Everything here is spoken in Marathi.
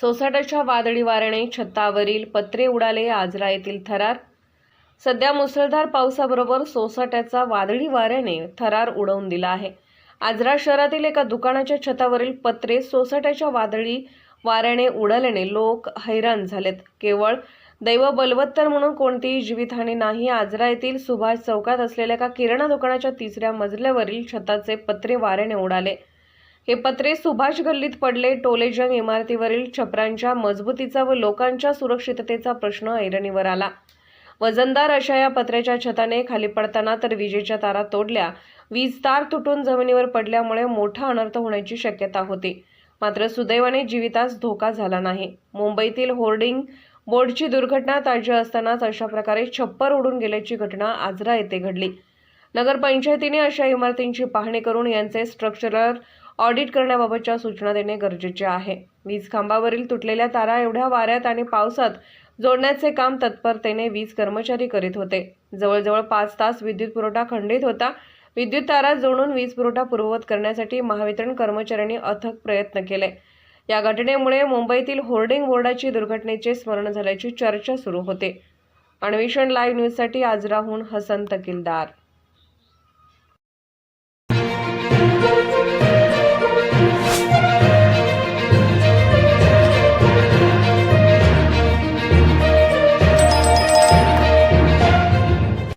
सोसाट्याच्या वादळी वाऱ्याने छतावरील पत्रे उडाले आजरा येथील थरार. सध्या मुसळधार पावसाबरोबर सोसाट्याचा वादळी वाऱ्याने थरार उडवून दिला आहे. आजरा शहरातील एका दुकानाच्या छतावरील पत्रे सोसाट्याच्या वादळी वाऱ्याने उडाल्याने लोक हैराण झालेत. केवळ दैव बलवत्तर म्हणून कोणतीही जीवितहानी नाही आजरा येथील सुभाष चौकात असलेल्या एका किराणा दुकानाच्या तिसऱ्या मजल्यावरील छताचे पत्रे वाऱ्याने उडाले. हे पत्रे सुभाष गल्लीत पडले. टोलेजंग इमारतीवरील छपरांच्या मजबूतीचा व लोकांच्या सुरक्षिततेचा प्रश्न ऐरणीवर आला. वजनदार अशा या पत्र्याच्या छताने खाली पडताना तर विजेच्या तारा तोडल्या. वीज तार तुटून जमिनीवर पडल्यामुळे मोठा अनर्थ होण्याची शक्यता होती. मात्र सुदैवाने जीवितास धोका झाला नाही. मुंबईतील होर्डिंग बोर्डची दुर्घटना ताजी असतानाच अशा प्रकारे छप्पर उडून गेल्याची घटना आजरा येथे घडली. नगरपंचायतीने अशा इमारतींची पाहणी करून यांचे स्ट्रक्चरल ऑडिट करण्याबाबतच्या सूचना देणे गरजेचे आहे. वीज खांबावरील तुटलेल्या तारा एवढ्या वाऱ्यात आणि पावसात जोडण्याचे काम तत्परतेने वीज कर्मचारी करीत होते. जवळजवळ पाच तास विद्युत पुरवठा खंडित होता. विद्युत तारा जोडून वीज पुरवठा पूर्ववत करण्यासाठी महावितरण कर्मचाऱ्यांनी अथक प्रयत्न केले. या घटनेमुळे मुंबईतील होर्डिंग बोर्डाची दुर्घटनेचे स्मरण झाल्याची चर्चा सुरू होते. अन्वेषण लाईव्ह न्यूजसाठी आजराहून हसन तकिलदार